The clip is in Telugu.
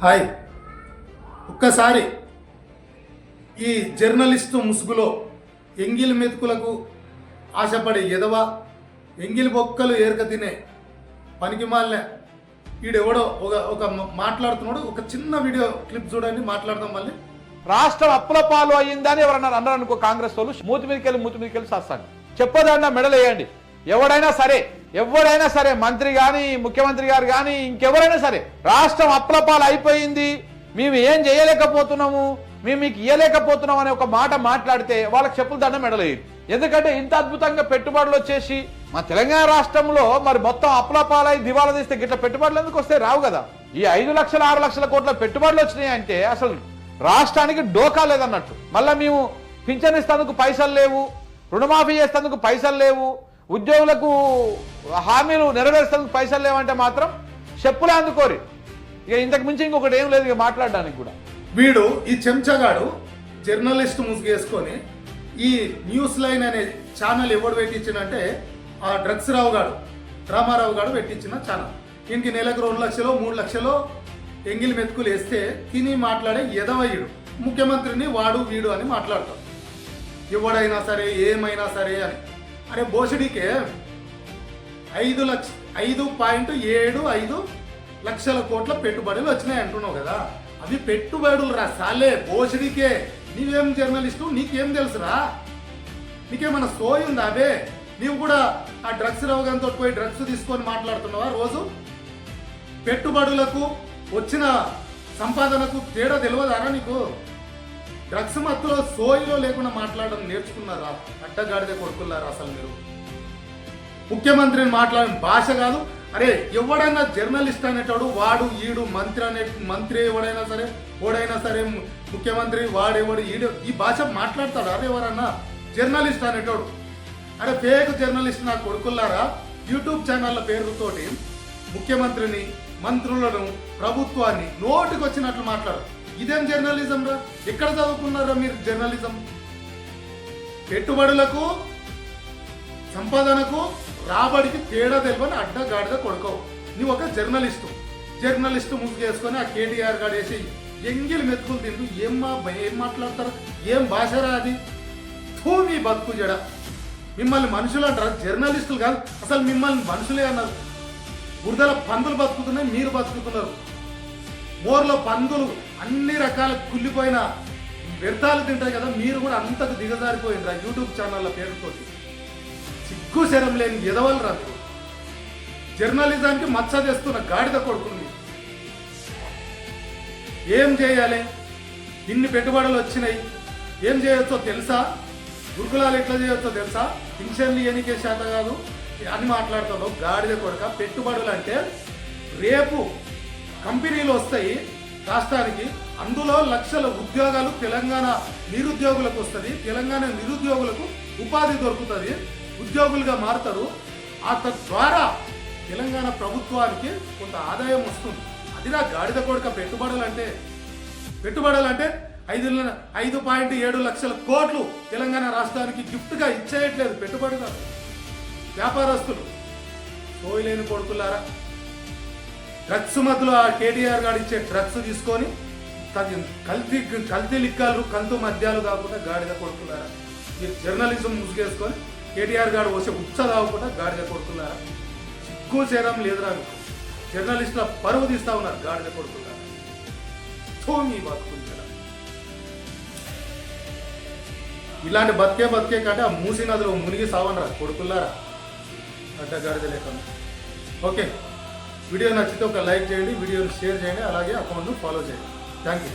హాయ్. ఒక్కసారి ఈ జర్నలిస్టు ముసుగులో ఎంగిల్ మెతుకులకు ఆశపడే ఎదవ ఎంగిలి బొక్కలు ఏరక తినే పనికి మాలిన ఈడెవడో ఒక ఒక మాట్లాడుతున్నాడు. ఒక చిన్న వీడియో క్లిప్ చూడండి మాట్లాడదాం మళ్ళీ. రాష్ట్రం అప్పుల పాలు అయ్యిందని ఎవరన్నా అన్నారు అనుకో కాంగ్రెస్ వాళ్ళు మూతి మీదకి వెళ్ళి మూతి మీదకి వెళ్ళి సస్తాను. చెప్పదన్న మెడలేయండి. ఎవడైనా సరే ఎవరైనా సరే మంత్రి కానీ ముఖ్యమంత్రి గారు కానీ ఇంకెవరైనా సరే రాష్ట్రం అప్రపాలు అయిపోయింది. మేము ఏం చేయలేకపోతున్నాము? మేము మీకు ఇవ్వలేకపోతున్నాం అనే ఒక మాట మాట్లాడితే వాళ్ళకి చెప్పులు దండం మెడలేదు ఎందుకంటే ఇంత అద్భుతంగా పెట్టుబడులు వచ్చేసి మా తెలంగాణ రాష్ట్రంలో మరి మొత్తం అప్పుల పాలై దివాలా తీస్తే గిట్ల పెట్టుబడులు ఎందుకు వస్తే రావు కదా. ఈ ఐదు లక్షల ఆరు లక్షల కోట్ల పెట్టుబడులు వచ్చినాయి అంటే అసలు రాష్ట్రానికి డోకా లేదన్నట్టు. మళ్ళీ మేము పింఛన్ ఇస్తేందుకు పైసలు లేవు రుణమాఫీ చేస్తేందుకు పైసలు లేవు ఉద్యోగులకు హామీలు నెరవేర్చడానికి పైసలు లేవంటే మాత్రం చెప్పులే అందుకోరి. ఇక ఇంతకు మించి ఇంకొకటి ఏం లేదు ఇక మాట్లాడడానికి కూడా. వీడు ఈ చెంచగాడు జర్నలిస్ట్ ముసుగేసుకొని ఈ న్యూస్ లైన్ అనే ఛానల్ ఎవడు పెట్టించినంటే ఆ డ్రగ్స్ రావు గాడు రామారావు గాడు పెట్టించిన ఛానల్. దీనికి నెలకు రెండు లక్షలు మూడు లక్షలు ఎంగిలి మెతుకులు వేస్తే తిని మాట్లాడే ఎదవయ్యుడు ముఖ్యమంత్రిని వాడు వీడు అని మాట్లాడతాడు ఎవడైనా సరే ఏమైనా సరే అని. అరే బోసిడికి ఐదు లక్ష ఐదు పాయింట్ ఏడు ఐదు లక్షల కోట్ల పెట్టుబడులు వచ్చినాయి అంటున్నావు కదా. అవి పెట్టుబడులు రా సాలే బోసిడికే నీవేం జర్నలిస్టు నీకేం తెలుసురా? నీకేమన్నా సోయి ఉందా అవే నీవు కూడా ఆ డ్రగ్స్ రోగంతో పోయి డ్రగ్స్ తీసుకొని మాట్లాడుతున్నావా రోజు? పెట్టుబడులకు వచ్చిన సంపాదనకు తేడా తెలియదారా నీకు? డ్రగ్స్ మత్తులో సోయిలో లేకుండా మాట్లాడడం నేర్చుకున్నారా? అడ్డగాడిదే కొడుకున్నారా అసలు మీరు? ముఖ్యమంత్రిని మాట్లాడిన భాష కాదు. అరే ఎవడైనా జర్నలిస్ట్ అనేటాడు వాడు ఈడు మంత్రి అనే మంత్రి ఎవడైనా సరే ఓడైనా సరే ముఖ్యమంత్రి వాడెవడు ఈడు ఈ భాష మాట్లాడతాడు? అరే ఎవరన్నా జర్నలిస్ట్ అనేటోడు. అరే ఫేక్ జర్నలిస్ట్ నా కొడుకుల్లారా? యూట్యూబ్ ఛానళ్ళ పేరుతోటి ముఖ్యమంత్రిని మంత్రులను ప్రభుత్వాన్ని నోటికొచ్చినట్లు వచ్చినట్లు ఇదేం జర్నలిజం రా? ఎక్కడ చదువుకున్నారా మీరు జర్నలిజం పెట్టుబడులకు సంపాదనకు రాబడికి తేడా తెలియని అడ్డగాడిద కొడుకోవు. నువ్వు ఒక జర్నలిస్టు. జర్నలిస్టు ముగ్గు చేసుకొని ఆ కేటీఆర్ గాడు వేసి ఎంగిలి మెతుకులు తింటూ ఏం మా ఏం మాట్లాడతారు? ఏం భాషరా అది? భూమి బతుకు జడ. మిమ్మల్ని మనుషులు అంటారు? జర్నలిస్టులు కాదు. అసలు మిమ్మల్ని మనుషులే అన్నారు. బురదల పందులు బతుకుతున్నాయి మీరు బతుకుతున్నారు. మోర్లో పందులు అన్ని రకాల కుళ్ళిపోయిన వ్యర్థాలు తింటాయి కదా మీరు కూడా అంతకు దిగజారిపోయిండ్రు ఆ యూట్యూబ్ ఛానళ్ళ పేరుతోటి సిగ్గు శరం లేని ఎదవలు రా జర్నలిజానికి మచ్చ తెస్తున్న గాడిద కొడుకుంది ఏం చేయాలి? ఇన్ని పెట్టుబడులు వచ్చినాయి. ఏం చేయొచ్చో తెలుసా? గురుకులాలు ఎట్లా చేయొచ్చో తెలుసా? పింఛన్లు ఎనికే శాత కాదు. అని మాట్లాడుతున్నావు గాడిద కొడక. పెట్టుబడులు అంటే రేపు కంపెనీలు వస్తాయి. రాష్ట్రానికి అందులో లక్షల ఉద్యోగాలు తెలంగాణ నిరుద్యోగులకు వస్తుంది. తెలంగాణ నిరుద్యోగులకు ఉపాధి దొరుకుతుంది. ఉద్యోగులుగా మారుతారు. ఆ తద్వారా తెలంగాణ ప్రభుత్వానికి కొంత ఆదాయం వస్తుంది. అదిరా గాడిద కొడుక పెట్టుబడులు అంటే పెట్టుబడులు అంటే ఐదు ఐదు పాయింట్ ఏడు లక్షల కోట్లు తెలంగాణ రాష్ట్రానికి గిఫ్ట్గా ఇచ్చేయట్లేదు పెట్టుబడిదారు వ్యాపారస్తులు. సోయలేని కొడుకులారా డ్రగ్స్ మధ్యలో ఆ కేటీఆర్ గారు ఇచ్చే డ్రగ్స్ తీసుకొని తగి కల్తీ కల్తీ లిక్కాలు కంతు మద్యాలు కాకుండా గాడిద కొడుతున్నారా? మీరు జర్నలిజం ముసుగేసుకొని కేటీఆర్ గారు వచ్చే ఉచ్చ కాకుండా గాడిద కొడుతున్నారా? సిగ్గు చేరం లేదురా మీకు. జర్నలిస్టుల పరువు తీస్తా ఉన్నారు గాడిద కొడుతున్నారా? మీ బతుకుంటారా ఇలాంటి బతికే బతికే కంటే ఆ మూసి నదిలో మునిగి సావనరా కొడుకుల్లారా? అడ్డ గాడిద లేకుండా. ఓకే. వీడియో నచ్చితే ఒక లైక్ చేయండి వీడియోని షేర్ చేయండి అలాగే అకౌంట్ను ఫాలో చేయండి. Thank you